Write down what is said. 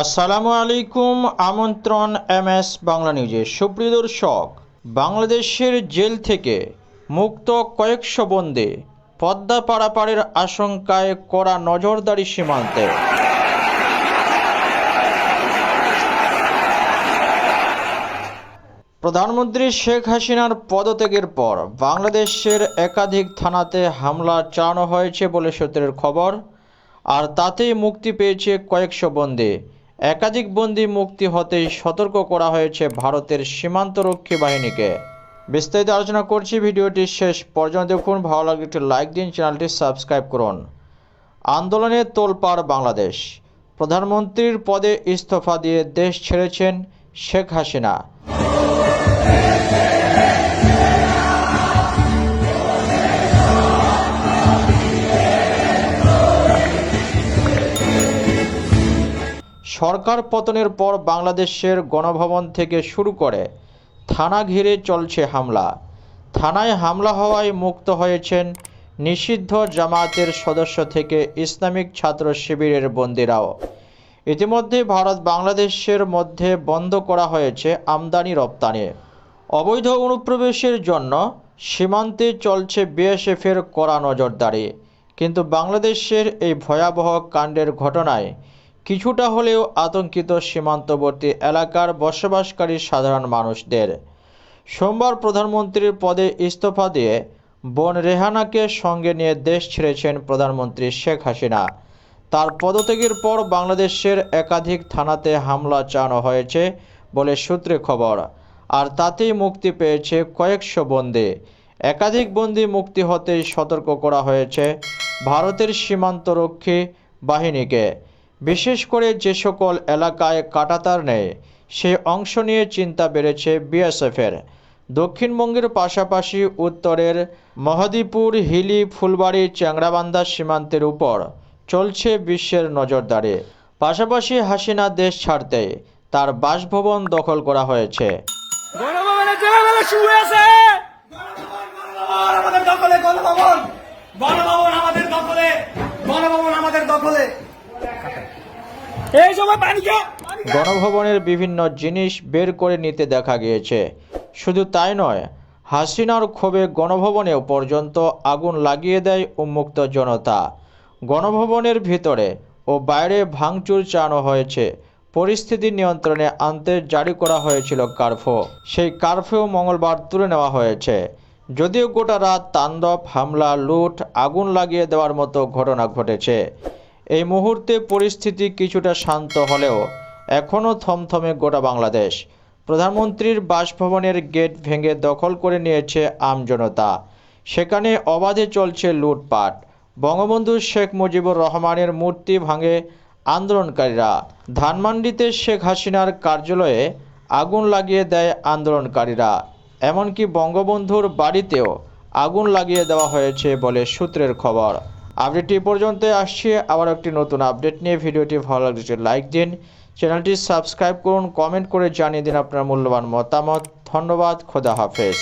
আসসালামু আলাইকুম, আমন্ত্রণ এম এস বাংলা নিউজে। সুপ্রিয় দর্শক, বাংলাদেশের জেল থেকে মুক্ত কয়েকশো বন্দে পদ্মা পারাপারের আশঙ্কায় কড়া নজরদারি সীমান্তে। প্রধানমন্ত্রী শেখ হাসিনার পদত্যাগের পর বাংলাদেশের একাধিক থানাতে হামলা চালানো হয়েছে বলে সূত্রের খবর, আর তাতেই মুক্তি পেয়েছে কয়েকশো বন্দী একাধিক বন্দি মুক্তি হতেই সতর্ক করা হয়েছে ভারতের সীমান্তরক্ষী বাহিনীকে। বিস্তারিত আলোচনা করছি ভিডিওটি শেষ পর্যন্ত দেখুন, ভালো লাগলে একটি লাইক দিন, চ্যানেলটি সাবস্ক্রাইব করুন। আন্দোলনে তোলপাড় বাংলাদেশ। প্রধানমন্ত্রীর পদে ইস্তফা দিয়ে দেশ ছেড়েছেন শেখ হাসিনা। সরকার পতনের পর বাংলাদেশের গণভবন থেকে শুরু করে থানা ঘিরে চলছে হামলা। থানায় হামলা হওয়ায় মুক্ত হয়েছেন নিষিদ্ধ জামায়াতের সদস্য থেকে ইসলামিক ছাত্র শিবিরের বন্দীরাও। ইতিমধ্যে ভারত বাংলাদেশের মধ্যে বন্ধ করা হয়েছে আমদানি রপ্তানি। অবৈধ অনুপ্রবেশের জন্য সীমান্তে চলছে বিএসএফের কড়া নজরদারি। কিন্তু বাংলাদেশের এই ভয়াবহ কাণ্ডের ঘটনায় কিছুটা হলেও আতঙ্কিত সীমান্তবর্তী এলাকার বসবাসকারী সাধারণ মানুষদের। সোমবার প্রধানমন্ত্রীর পদে ইস্তফা দিয়ে বোন রেহানাকে সঙ্গে নিয়ে দেশ ছেড়েছেন প্রধানমন্ত্রী শেখ হাসিনা। তার পদত্যাগের পর বাংলাদেশের একাধিক থানাতে হামলা চালানো হয়েছে বলে সূত্রে খবর। আর তাতেই মুক্তি পেয়েছে কয়েকশো বন্দী। একাধিক বন্দী মুক্তি হতেই সতর্ক করা হয়েছে ভারতের সীমান্তরক্ষী বাহিনীকে। বিশেষ করে যে সকল এলাকায় কাটাতার নেই, সে অংশ নিয়ে চিন্তা বেড়েছে বিএসএফের। দক্ষিণবঙ্গের পাশাপাশি উত্তরের মহাদীপুর, হিলি, ফুলবাড়ি, চ্যাংরাবান্ধা সীমান্তের উপর চলছে বিশ্বের নজরদারি। পাশাপাশি হাসিনা দেশ ছাড়তে তার বাসভবন দখল করা হয়েছে। আমাদের দখলে। গণভবনের বিভিন্ন জিনিস বের করে নিতে দেখা গিয়েছে। শুধু তাই নয়, হাসিনার ক্ষোভে গণভবনেও পর্যন্ত আগুন লাগিয়ে দেয় উন্মুক্ত জনতা। গণভবনের ভিতরে ও বাইরে ভাঙচুর চালানো হয়েছে। পরিস্থিতি নিয়ন্ত্রণে আনতে জারি করা হয়েছিল কারফিউ। সেই কারফিউ মঙ্গলবার তুলে নেওয়া হয়েছে। যদিও গোটা রাত তাণ্ডব, হামলা, লুট, আগুন লাগিয়ে দেওয়ার মতো ঘটনা ঘটেছে। এই মুহূর্তে পরিস্থিতি কিছুটা শান্ত হলেও এখনও থমথমে গোটা বাংলাদেশ। প্রধানমন্ত্রীর বাসভবনের গেট ভেঙে দখল করে নিয়েছে আমজনতা সেখানে অবাধে চলছে লুটপাট। বঙ্গবন্ধু শেখ মুজিবুর রহমানের মূর্তি ভাঙে আন্দোলনকারীরা। ধানমান্ডিতে শেখ হাসিনার কার্যালয়ে আগুন লাগিয়ে দেয় আন্দোলনকারীরা। এমনকি বঙ্গবন্ধুর বাড়িতেও আগুন লাগিয়ে দেওয়া হয়েছে বলে সূত্রের খবর। আপডেটটি পর্যন্ত আসছে। আবার একটি নতুন আপডেট নিয়ে ভিডিওটি ভালো লাগলে লাইক দিন। চ্যানেলটি সাবস্ক্রাইব করুন, কমেন্ট করে জানিয়ে দিন আপনার মূল্যবান মতামত। ধন্যবাদ, খোদা হাফেজ।